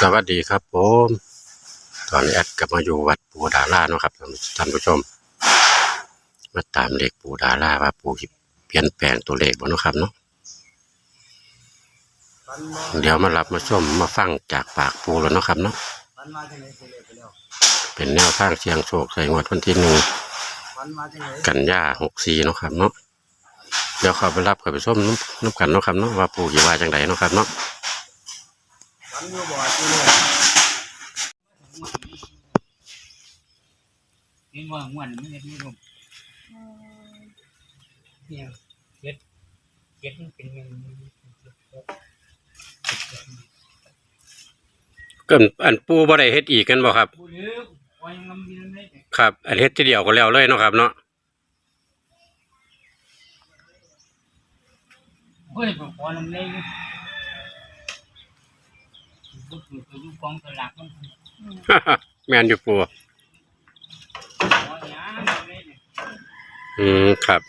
สวัสดีครับผมตอนนี้แอดกลับมาอยู่วัดปูดาราเนาะครับท่านผู้ชม มาตามเลขปูดาราว่าปูสิเปลี่ยนแปลงตัวเลขบ่เนาะครับเนาะเดี๋ยวมารับมาชมมาฟังจากปากปูแล้วเนาะครับเนาะเป็นแนวทางเชียงโชคใส่งวดวันที่หนึ่งกันยาหกสี่เนาะครับเนาะเดี๋ยวเข้าไปรับเข้าไปชมน้ำน้ำกันเนาะครับเนาะว่าปูกี่ว่าจังไดเนาะครับเนาะ มันอยู่บ่อที่นี่เห็นว่าม่วนมันจะมีลมเนี่ยเก็ดเก็ดมันเป็นยังเกินอันปูบ่ได้เฮ็ดอีกกันบ่ครับ บุเรือวายังลำดีนั่นได้ครับ อันเฮ็ดทีเดียวก็แล้วเลยเนาะครับเนาะเฮ้ยพอลำเลยบุถื อไปอยู่กองสลากมันแม่นอยู่ปูพอหยาลำเลยเนี่ยอืมครับ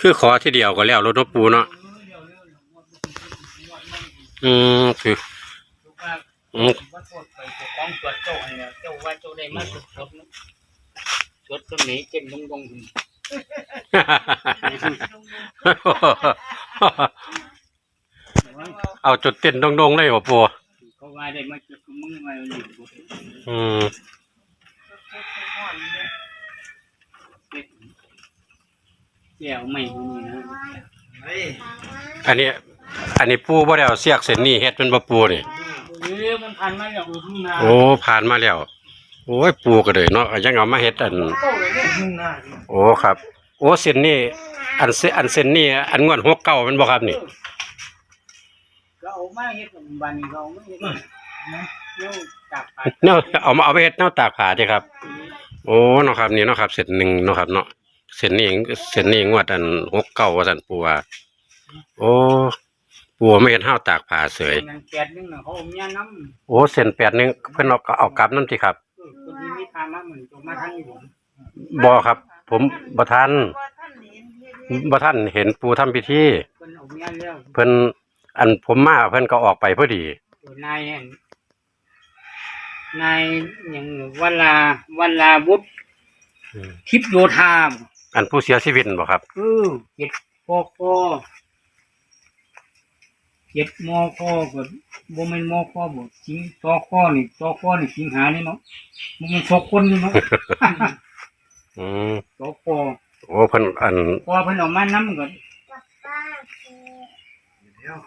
คือขอทีเดียวก็แล้วรถนปูเนาะเออเดี๋ยวเร็วเดี๋ยวว่าว่าไม่อืมคือลูกว่า อืมว่าโทษไปเจ้าของตรวจเจ้าเนี่ยเจ้าว่าเจ้าได้มาสดสดนะสดตรงนี้เจ็บดงดงๆ เอาจุดเต้นดงๆเลยบ่ปูเขาว่าได้มาจุดมือมาอยู่บุอืมเกี่ยวไม่มีนะเฮ้ยอันนี้ อันนี้ปูบ่ได้เอาเสียกเส้นนี้เฮ็ดเป็นบ่ปูนี่เรือมันพันมาจากอุทุมนาโอ้ผ่านมาแล้ว โอ้ยปูก็เลยเนาะยังเอามาเฮ็ดอันโตเลยเนี่ยขึ้นหน้าดิโอ้ครับ โอ้เส้นนี้อันเสอันเส้นนี้อันงวดหกเก้ามันบ่ครับนี่ก็เอามาเฮ็ดบันเขาไม่เฮ็ดนะเดี๋ยวจับไปเนาะเอามาเอาไปเฮ็ดแนวตากผ้าเด้ครับ โอ้เนาะครับนี่เนาะครับเส้นหนึ่งเนาะครับเนาะเส้นนี้เส้นนี้งวดอันหกเก้าว่าซั่นปูว่าโอ้ปูไม่เห็นห้าวตากผ้าเสยนั่นแปดนึงน่ะเขาเอาเมียน้ำโอ้เส้นแปดหนึงเพิ่นเอาเอากลับนำติครับ เออคนที่มีพามาเหมือนตัวมาทางนี้ผมบ่ครับ ผมบ่ทันบ่ทันเห็นปูทำพิธีเพิ่นเอาเมียแล้วเพิ่นอันผมมาเพิ่นก็ออกไปพอดีตัวนายอันนายอย่างวัลาวัลาบุตรอืมทิพย์โยธาอันผู้เสียชีวิตบ่ครับเออเจ็ดปอคอ เจ็ดมอคอแบบบ่แม่นมอคอบ่จริงตอคอนี่ตอคอนี่สิงหานี่เนาะมันเป็นสองคนนี่เนาะ อืมตอคอโอ้เพิ่นอันพอเพิ่นเออกมานํก็เดี๋ยว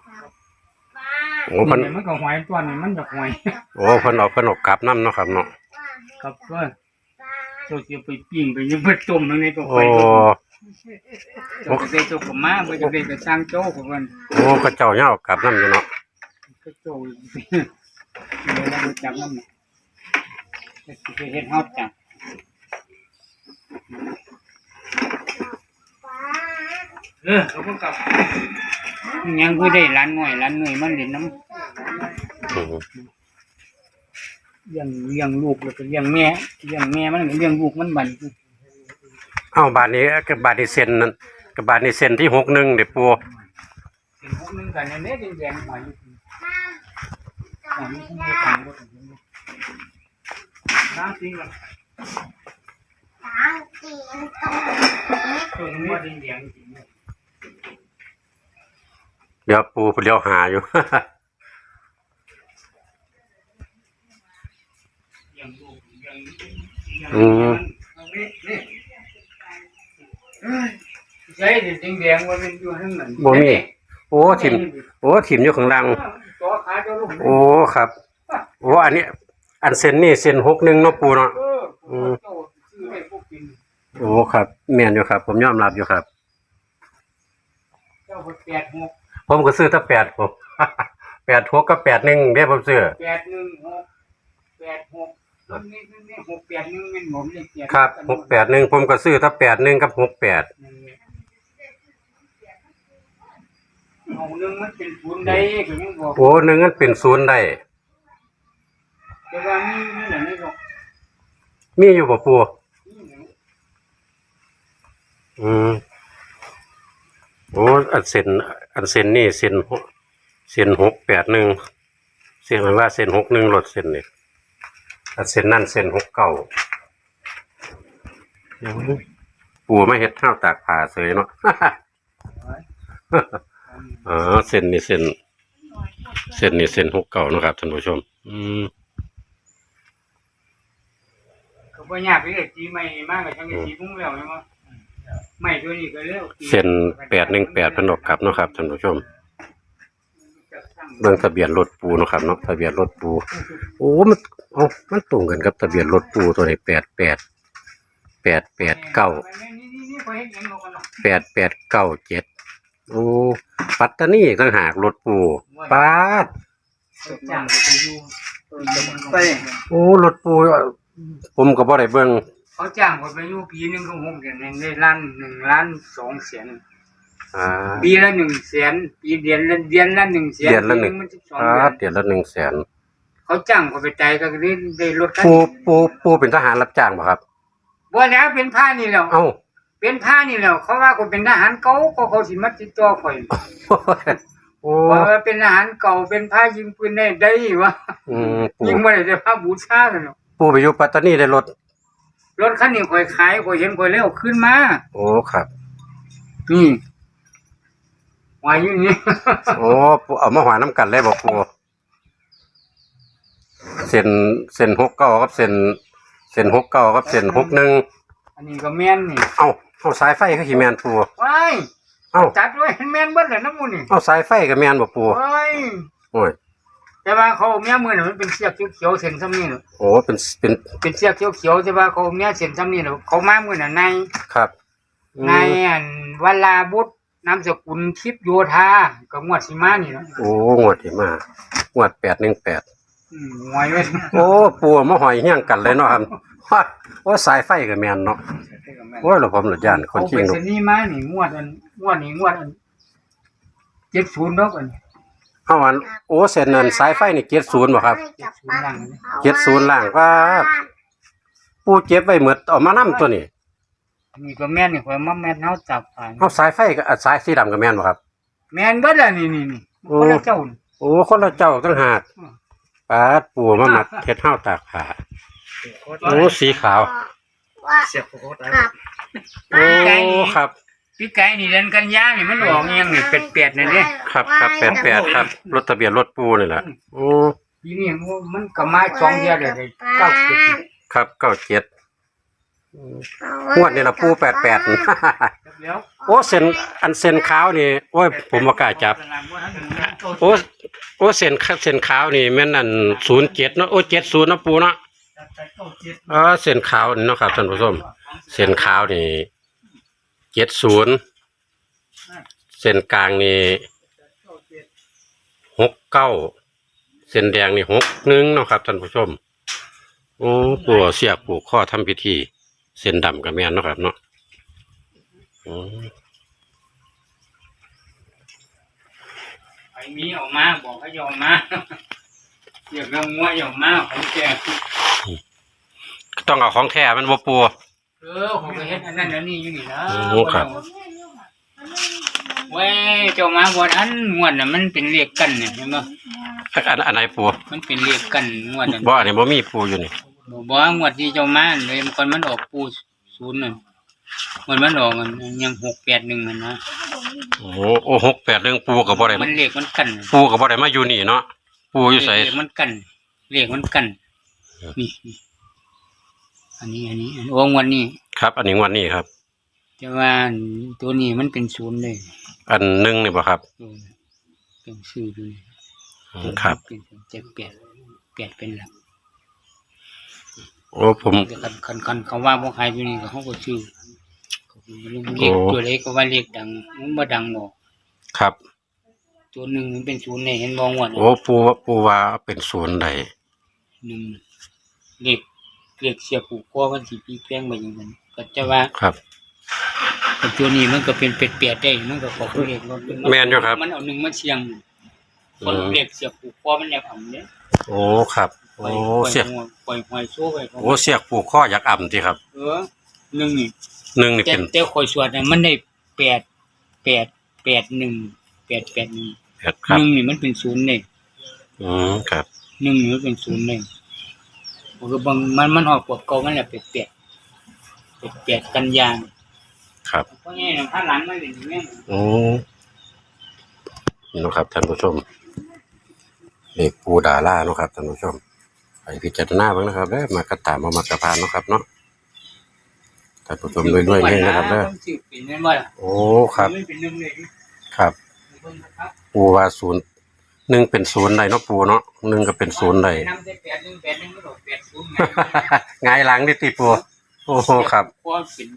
โอ้เพิ่นมันก็หอยตัวนี้มันจะหอยโอ้เพิ่นเอาเพิ่นเอากลับนํเนาะครับเนาะ ครับว่าเจ้าจะไปปิ้งไปยังไปต้มตรงนี้ตัวโอ้ไฟเจ้า จะไปเจ้าก็มาบ่จะไปก็สร้างโจ้ของมันโอ้ก็เจ้าเนี่ยเอากลับนํอยู่เนาะก็โจ้เดี๋ยวเราไปจับน้ำเนี่ยจะเฮ็ดเฮาจับเออเขาเพิ่งกลับยังคือได้ร้านหน่อยร้านหน่อยมันเล่นน้อืมำเลี้ยงเลี้ยงลูกแล้วก็เลี้ยงแม่เลี้ยงแม่มันก็เลี้ยงลูกมันบัน เอ้าบาทนี้กับบาทนี้เซนนั่นกับบาทนี้เซนที่61เด้อปูเป็นพวกนึงกันเนี่ยแดงๆหอยอยู่อันนี้คือทางบ่ถึงน้ำจริงล่ะตัวนี้แดงๆจริงเดี๋ยวปูเดี๋ยวหาอยู่เลี้ยงลูกเลี้ยงเลี้ยงอืมเอานี่นี่ ใช่แดงๆว่าเป็นอยู่ข้างนั้นบ่มีโอ้ถิ่มโอ้ถิ่มอยู่ข้างล่าง ตัวขาเจ้าลูกโอ้ครับโอ้อันนี้ อันเซ็นนี่เซ็น61เนาะปูเนาะเออเจ้าซื้อให้พวกกิน โอ้ครับแม่นอยู่ครับ ผมยอมรับอยู่ครับ เจ้าก็แปดหกผมก็ซื้อถ้าแปดผม แปดหกกับแปดหนึ่งเด้ผมซื้อแปดหนึ่งหกแปดหก แล้วนี่นี่หกแปดหนึ่งเป็นผมเลยแปดครับหกแปดหนึ่งผมก็ซื้อถ้าแปดหนึ่งกับหกแปดเอาหนึ่งมันเป็นศูนย์ได้ก็ยังบอกโอ้หนึ่งนั้นเป็นศูนย์ได้แต่ว่านี่นี่แหละนี่บอกมีอยู่บ่ปูนี่แหละอืมโอ้อันเส้นอันเส้นนี่เส้นหกเส้นหกแปดหนึ่งเส้นมันว่าเส้นหกหนึ่งลดเส้นนี่อัน เส้นนั่นเส้นหกเก้าปูไม่เห็ดข้าวตากผ่าเสยเนาะ อ๋อเส้นนี่เส้นเส้นนี่เส้นหกเก้าเนาะครับท่านผู้ชม อืมก็บ่ยากเลยจีใหม่มากกับช่างจีพุ่งแล้วใช่ไหมใหม่ตัวนี้ก็เร็วเส้นแปดหนึ่งแปดเป็นดอกกลับเนาะครับท่านผู้ชม เบิ่งทะเบียนรถปูเนาะครับเนาะทะเบียนรถปูโอ้มันเอ้ามันตรงกันกับทะเบียนรถปูตัวนี้แปดแปดแปดแปดเก้าแปดแปดเก้าเจ็ดโอ้ปัตตานีต่างหากรถปูปาดจ้างไปอยู่ไปโอ้รถปูผมก็บ่ได้เบิ่งเขาจ้างผมไปอยู่ปีหนึงก็หกเดือนได้ล้านหนึ่งล้านสองแสน อ่าปีละหนึ่งแสนปีเดือนละเดือนละหนึ่งแสนเดือนละหนึ่งมันสิบสองปาเดือดนเดือนละหนึ่งแสนเขาจ้างผมไปใจายก็ได้ได้รถคันปูปูปูเป็นทหารรับจ้างบ่ครับ บ่แล้วเป็นผ้านี่แล้วเอ้า เป็นผ้านี่แล้วเขาว่าผมเป็นทหารเก่าก็เขาสิมาติดต่อข่อยโอ้ว่าเป็นทหารเก่าเป็นผ้ายิงปืนได้ได้วะอืมปูยิงบ่ได้แต่ผ้าบูชากันเนาะปูไปอยู่ปัตตานีได้รถรถคันนี้ข่อยขายข่อยเห็นข่อยเลยเอาขึ้นมา โอ้ครับ นี่ วายอยู่นี่โอ้ปูเอามาหวานน้ำกันเลยบ่ปูเส้นเส้นหกเก้ากับเส้นเส้นหกเก้ากับเส้นหกหนึ่งอันนี้ก็แม่นนี่เอ้าเอาสายไฟคือขี้แมนปูว้ายเอ้าจัดไว้ให้แม่นเบิดเลยน้ำมูนี่เอาสายไฟกับแมนบ่ปูว้ายโอ้ยแต่ว่าเขาเอาแม่มือน่ะมันเป็นเสียกเขียวๆเส้นซ้ำนี่เนาะโอ้เป็นเป็นเป็นเสียกเขียวๆแต่ว่าเขาเอาแม่เส้นซ้ำนี่เนาะเขามามือน่ะในครับอืมในอันวลาบุตร นามสกุลทิพย์โยธาก็งวดสิมานี่เนาะโอ้งวดที่มางวดแปดหนึ่งแปดอืมหวยไว้โอ้ปูมาหอยเฮี้ยงกันเลยเนาะครับฮะโอ้สายไฟกับแมนเนาะโอ้ยเราผมหลุดยานคนเขาจริเป็งนเนาะสนี่มานี่งวดอันงวดนี้งวดอัน70เนาะอันเอาอันโอ้เส้นนั้นสายไฟนี่เจ็ดศูนย์บ่ครับ เจ็ดศูนย์ล่างว่า ปูเจ็บไว้เหมือดเอามานํตัวนี้ นี่ก็แม่นนี่ข่อยมาแม่นเฮาจับผ่านเอาสายไฟกับอะสายสีดำกับแมนบ่ครับ แม่นเบิดล่ะนี่นี่นี่โอ้ คนละเจ้านี่ โอ้คนละเจ้าตั้งหากอืม ปาดปูมามัดเฮ็ดห้าวตากผ้าโอ้สีขาว ว่าเสียบโคตรครับโอ้ครับ พี่ไก่นี่เดือนกันยานี่มันออกอิหยังนี่เป็ดๆนั่นเด้ครับครับแปดแปดครับรถทะเบียนรถปูนี่แหละโอ้ปีนี้มันก็มาสองเดือนเลยได้เก้าสิบครับเก้าเจ็ด งวดนี่ละปูแปดแปด แล้วโอ้เส้นอันเส้นขาวนี่ โอ้ย ผมบ่กล้าจับ โอ้โอ้เส้นเส้นขาวนี่แม่นอันศูนย์เจ็ดเนาะโอ้เจ็ดศูนย์เนาะปูเนาะเออเส้นขาวนี่เนาะครับท่านผู้ชมเส้นขาวนี่เจ็ดศูนย์เส้นกลางนี่หกเก้าเส้นแดงนี่หกหนึ่งเนาะครับท่านผู้ชมโอ้ปูเอาเสียบปูข้อทำพิธี เส้นดำกับแม่นเนาะครับเนาะอืมไอ้มีออกมาบอกให้ยอมมาเรียกเรื่องงัวอยอมมาของแกต้องเอาของแท้มันบ่ปูเออผมก็เฮ็ดอันนั้นอันนี้อยู่นี่นะโอ้ครับเว้ยเจ้ามาบ่ทันงวดน่ะมันเป็นเลขกันเนี่ยเห็นบ่อันอันไหนปูมันเป็นเลขกันงวดนั้นบ่อันนี้บ่มีปูอยู่นี่ บ่บ่ว่างวดที่เจ้ามาเลยมันก่อนมันออกปูศูนย์นั่นมันมันออกอันยัง681มันนะโอ้โอ้หกแปดเรื่องปูกับบ่ได้มันเลขมันกันปูกับบ่ได้มาอยู่นี่เนาะปูอยู่ไสเลขมันกันเลขมันกันนี่นี่อันนี้อันนี้อันโอ้งวดนี้ครับ อันนี้งวันนี้ครับ แต่ว่าตัวนี้มันเป็นศูนย์เลยอันหนึงนี่บ่ครับเออเป็นชื่อด้วยอืมครับ เป็นจะเปลี่ยนเปลี่ยนเป็นหลัก โอ้ผมแต่คันคันคันเขาว่าพวกใครอยู่นี่ก็เขาก็ชื่อเขาก็เรียกตัวเล็กก็ว่าเรียกดังมันบ่ดังหรอกครับ ตัวหนึ่งมันเป็นศูนย์เนี่ยเห็นมองว่าโอ้ปูปูว่าเป็นศูนย์ใดหนึ่งเรียกเรียกเสียผูกคอกันสีปีแป้งไปอย่างนั้นก็จะว่าครับแต่ตัวนี้มันก็เป็นเป็ดเปียดได้มันก็ขอเรียกว่าเป็แม่นอยู่ครับ มันเอาหนึ่งมาเชียงคนอืมเรียกเสียผูกคอมันอยากอ่ำเนี่ยโอ้ครับปล่ โอ้อยปล่อยเสียกหัวปล่อยหอยโซ่ไปโอ้เสียกปูข้ออยากอ่ำติครับเออหนึ่งนี่หนึ่งนี่แต่เป็นแต่ข่อยสวดน่ะมันได้แปดแปดแปดหนึ่งแปดแปดหนึ่งแปดครับหนึ่งนี่มันเป็นศูนย์เนี่ยอืมครับหนึ่งนี่มันเป็นศูนย์เนี่ยผมก็บางมันมันออกกว่าเก่ามันแหละแปดแปดแปดแปดกันยาครับเพราะงี้นะถ้าหลังมันเป็นอย่างนี้โอ้นี่เนาะครับท่านผู้ชมเลขปูดาล่าเนาะครับท่านผู้ชม ไปพิจารณาบ้างนะครับเด้อมากระตามมามากระพานเนาะครับเนาะท่านผู้ชมด้วยๆนี่นะครับเด้อสิบเป็นไม่ว่าล่ะโอ้ครับไม่เป็นหนึ่งเลยครับ เบิ่งนะครับปูว่าศูนย์หนึ่งเป็นศูนย์ได้เนาะปูเนาะหนึ่งก็เป็นศูนย์ได้นำได้แปดหนึ่งแปดหนึ่งก็ดอกแปดศูนย์หงายหลังดิติปูโอ้โหครับพอเป็น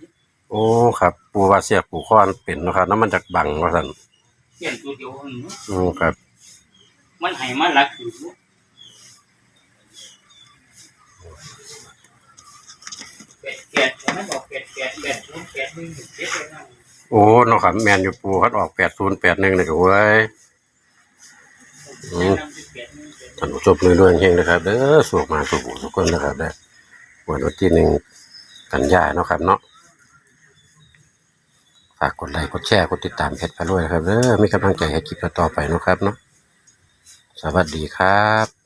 โอ้ครับ ปูว่าเสียปูข้อนเป็นเนาะครับน้ำมันจากบังว่าสันเปลี่ยนตัวเดียวเนาะอืมครับ มันให้มาหลักอยู่ ปดแปดมันบอกแปดแปดแปดศูนย์แปดหนึ่งเจ็ดเลยนะโอ้เนาะครับแมนอยู่ปูคัดออกแปดศูนย์แปดหนึ่งเลยก็เว้ยอืมท่านผู้ชมรวยๆเฮงๆนะครับเด้อสวกมาสุขทุกคนนะครับเด้อวันวันที่หนึ่งกันยายนเนาะครับเนาะฝากกดไลค์กดแชร์กดติดตามเพจพารวยนะครับเด้อมีกำลังใจให้คลิปต่อๆไปเนาะครับเนาะสวัสดีครับ